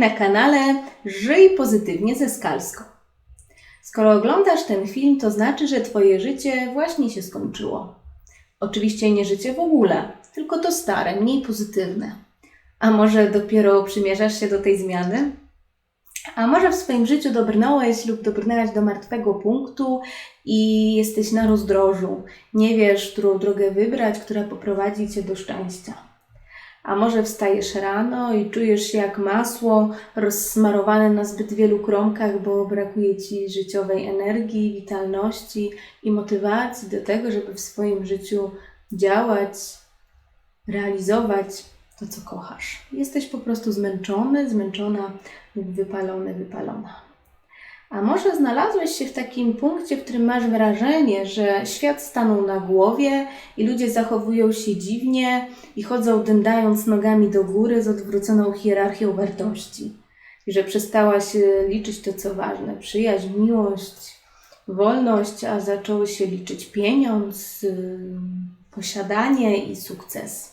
na kanale Żyj pozytywnie ze Skalską. Skoro oglądasz ten film, to znaczy, że Twoje życie właśnie się skończyło. Oczywiście nie życie w ogóle, tylko to stare, mniej pozytywne. A może dopiero przymierzasz się do tej zmiany? A może w swoim życiu dobrnąłeś lub dobrnęłaś do martwego punktu i jesteś na rozdrożu, nie wiesz, którą drogę wybrać, która poprowadzi cię do szczęścia. A może wstajesz rano i czujesz się jak masło rozsmarowane na zbyt wielu kromkach, bo brakuje ci życiowej energii, witalności i motywacji do tego, żeby w swoim życiu działać, realizować to, co kochasz. Jesteś po prostu zmęczony, zmęczona lub wypalony, wypalona. A może znalazłeś się w takim punkcie, w którym masz wrażenie, że świat stanął na głowie i ludzie zachowują się dziwnie i chodzą dędając nogami do góry z odwróconą hierarchią wartości. I że przestałaś liczyć to, co ważne przyjaźń, miłość, wolność, a zaczęło się liczyć pieniądz, posiadanie i sukces.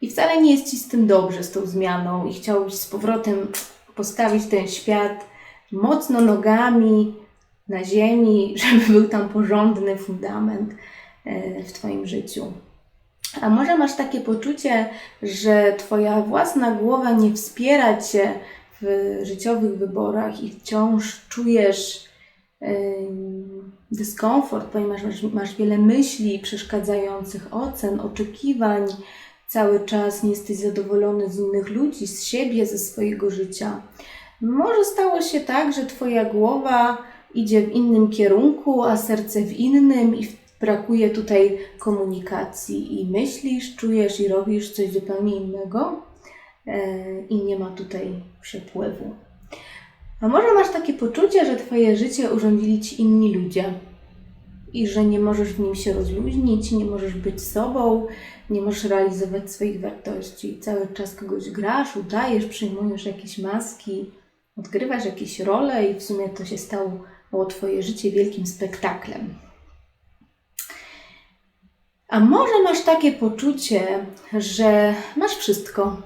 I wcale nie jest ci z tym dobrze, z tą zmianą, i chciałbyś z powrotem postawić ten świat mocno nogami na ziemi, żeby był tam porządny fundament e, w Twoim życiu. A może masz takie poczucie, że Twoja własna głowa nie wspiera Cię w życiowych wyborach i wciąż czujesz dyskomfort, ponieważ masz, masz wiele myśli przeszkadzających, ocen, oczekiwań, cały czas nie jesteś zadowolony z innych ludzi, z siebie, ze swojego życia. Może stało się tak, że Twoja głowa idzie w innym kierunku, a serce w innym i brakuje tutaj komunikacji i myślisz, czujesz i robisz coś zupełnie innego e, i nie ma tutaj przepływu. A może masz takie poczucie, że Twoje życie urządzili Ci inni ludzie i że nie możesz w nim się rozluźnić, nie możesz być sobą, nie możesz realizować swoich wartości. Cały czas kogoś grasz, udajesz, przyjmujesz jakieś maski, odgrywasz jakieś role i w sumie to się stało Twoje życie wielkim spektaklem. A może masz takie poczucie, że masz wszystko,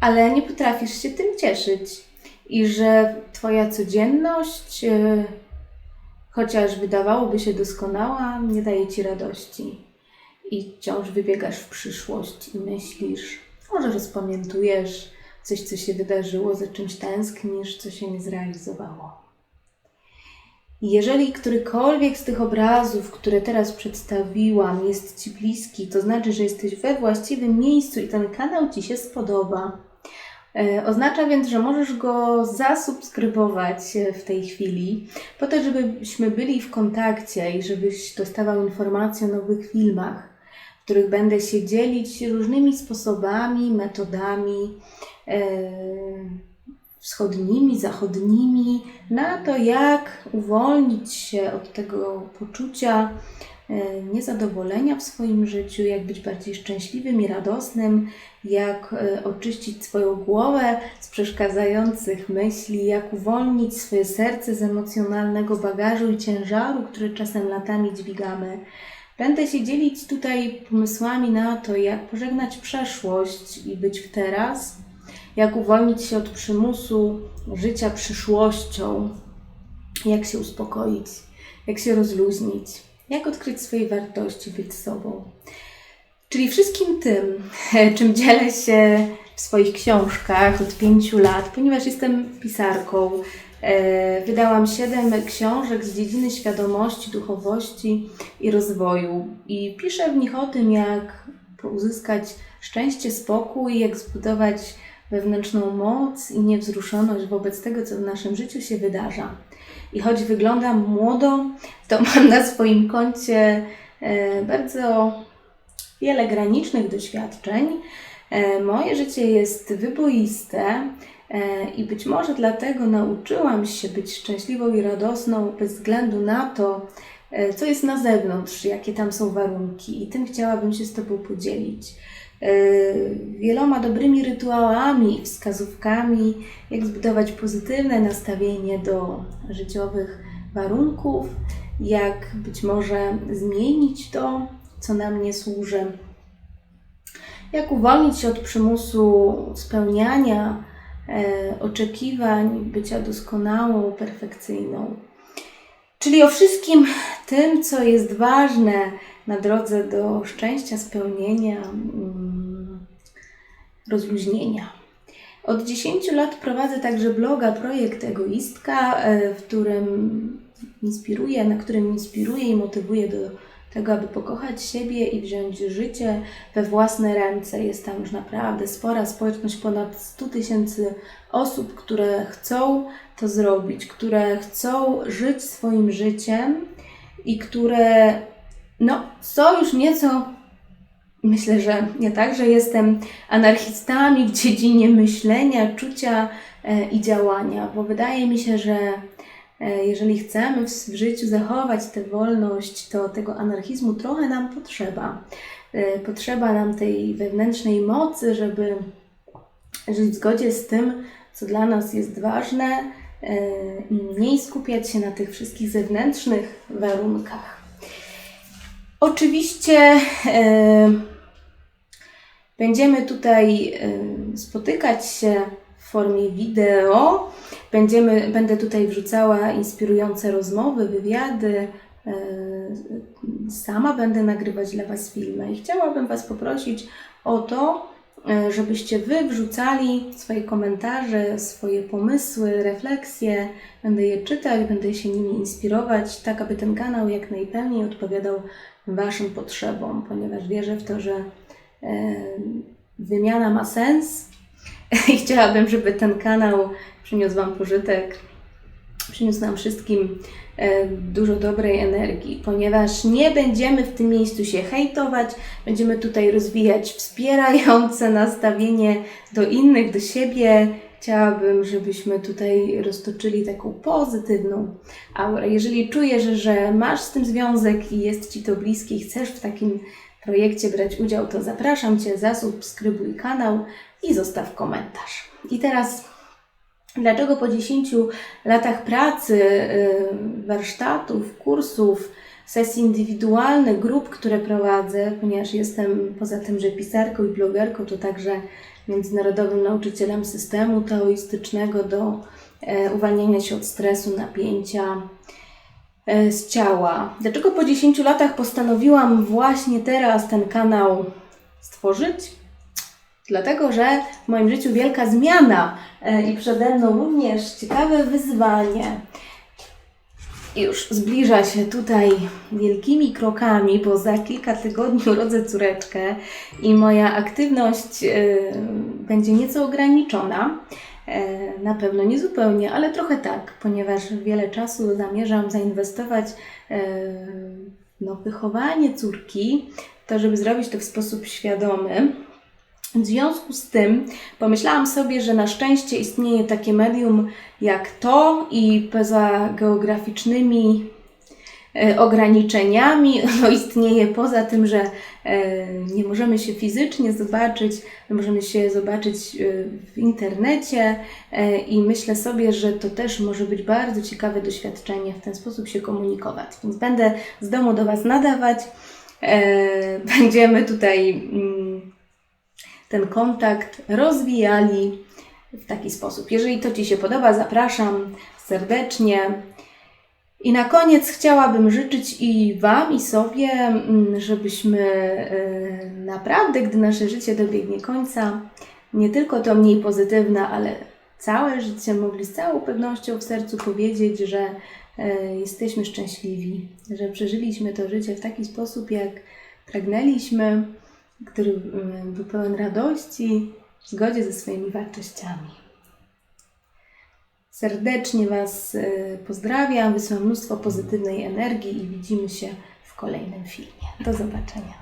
ale nie potrafisz się tym cieszyć i że Twoja codzienność, e, chociaż wydawałoby się doskonała, nie daje Ci radości. I wciąż wybiegasz w przyszłość i myślisz, może rozpamiętujesz coś, co się wydarzyło, za czymś tęsknisz, co się nie zrealizowało. Jeżeli którykolwiek z tych obrazów, które teraz przedstawiłam, jest Ci bliski, to znaczy, że jesteś we właściwym miejscu i ten kanał Ci się spodoba. E, oznacza więc, że możesz go zasubskrybować w tej chwili, po to, żebyśmy byli w kontakcie i żebyś dostawał informacje o nowych filmach, w których będę się dzielić różnymi sposobami, metodami e, wschodnimi, zachodnimi na to, jak uwolnić się od tego poczucia e, niezadowolenia w swoim życiu, jak być bardziej szczęśliwym i radosnym, jak e, oczyścić swoją głowę z przeszkadzających myśli, jak uwolnić swoje serce z emocjonalnego bagażu i ciężaru, który czasem latami dźwigamy. Będę się dzielić tutaj pomysłami na to, jak pożegnać przeszłość i być w teraz, jak uwolnić się od przymusu życia przyszłością, jak się uspokoić, jak się rozluźnić, jak odkryć swoje wartości, być sobą. Czyli wszystkim tym, czym dzielę się w swoich książkach od pięciu lat, ponieważ jestem pisarką, E, wydałam siedem książek z dziedziny świadomości, duchowości i rozwoju. I piszę w nich o tym, jak uzyskać szczęście, spokój, jak zbudować wewnętrzną moc i niewzruszoność wobec tego, co w naszym życiu się wydarza. I choć wyglądam młodo, to mam na swoim koncie e, bardzo wiele granicznych doświadczeń. E, moje życie jest wyboiste E, I być może dlatego nauczyłam się być szczęśliwą i radosną bez względu na to, co jest na zewnątrz, jakie tam są warunki. I tym chciałabym się z Tobą podzielić. E, wieloma dobrymi rytuałami i wskazówkami, jak zbudować pozytywne nastawienie do życiowych warunków, jak być może zmienić to, co nam nie służy, jak uwolnić się od przymusu spełniania oczekiwań bycia doskonałą, perfekcyjną. Czyli o wszystkim tym, co jest ważne na drodze do szczęścia, spełnienia, mm, rozluźnienia. Od 10 lat prowadzę także bloga Projekt Egoistka, e, w którym inspiruję, na którym inspiruję i motywuję do tego, aby pokochać siebie i wziąć życie we własne ręce. Jest tam już naprawdę spora społeczność, ponad 100 tysięcy osób, które chcą to zrobić, które chcą żyć swoim życiem i które no, są już nieco, myślę, że nie tak, że jestem anarchistami w dziedzinie myślenia, czucia e, i działania, bo wydaje mi się, że e, jeżeli chcemy w życiu zachować tę wolność, to tego anarchizmu trochę nam potrzeba. E, potrzeba nam tej wewnętrznej mocy, żeby żyć w zgodzie z tym, co dla nas jest ważne mniej skupiać się na tych wszystkich zewnętrznych warunkach. Oczywiście e, będziemy tutaj e, spotykać się w formie wideo. Będziemy, będę tutaj wrzucała inspirujące rozmowy, wywiady. E, sama będę nagrywać dla Was filmy i chciałabym Was poprosić o to, żebyście Wy wrzucali swoje komentarze, swoje pomysły, refleksje. Będę je czytać, będę się nimi inspirować, tak aby ten kanał jak najpełniej odpowiadał Waszym potrzebom, ponieważ wierzę w to, że e, wymiana ma sens i chciałabym, żeby ten kanał przyniósł Wam pożytek, przyniósł nam wszystkim E, dużo dobrej energii, ponieważ nie będziemy w tym miejscu się hejtować, będziemy tutaj rozwijać wspierające nastawienie do innych, do siebie. Chciałabym, żebyśmy tutaj roztoczyli taką pozytywną aurę. Jeżeli czujesz, że masz z tym związek i jest Ci to bliskie i chcesz w takim projekcie brać udział, to zapraszam Cię, zasubskrybuj kanał i zostaw komentarz. I teraz Dlaczego po 10 latach pracy, y, warsztatów, kursów, sesji indywidualnych, grup, które prowadzę, ponieważ jestem poza tym, że pisarką i blogerką, to także międzynarodowym nauczycielem systemu taoistycznego do e, uwalniania się od stresu, napięcia e, z ciała. Dlaczego po 10 latach postanowiłam właśnie teraz ten kanał stworzyć? Dlatego, że w moim życiu wielka zmiana e, i przede mną również ciekawe wyzwanie. Już zbliża się tutaj wielkimi krokami, bo za kilka tygodni urodzę córeczkę i moja aktywność e, będzie nieco ograniczona. E, na pewno nie zupełnie, ale trochę tak, ponieważ wiele czasu zamierzam zainwestować w no, wychowanie córki, to żeby zrobić to w sposób świadomy w związku z tym pomyślałam sobie, że na szczęście istnieje takie medium jak to i poza geograficznymi e, ograniczeniami, no istnieje poza tym, że e, nie możemy się fizycznie zobaczyć, możemy się zobaczyć e, w internecie i myślę sobie, że to też może być bardzo ciekawe doświadczenie, w ten sposób się komunikować. Więc będę z domu do Was nadawać. Będziemy tutaj mm, ten kontakt rozwijali w taki sposób. Jeżeli to Ci się podoba, zapraszam serdecznie. I na koniec chciałabym życzyć i Wam, i sobie, mm, żebyśmy y, naprawdę, gdy nasze życie dobiegnie końca, nie tylko to mniej pozytywne, ale całe życie mogli z całą pewnością w sercu powiedzieć, że y, jesteśmy szczęśliwi, że przeżyliśmy to życie w taki sposób, jak pragnęliśmy który mm, był pełen radości, w zgodzie ze swoimi wartościami. Serdecznie Was y, pozdrawiam, wysyłam mnóstwo pozytywnej energii i widzimy się w kolejnym filmie. Do zobaczenia.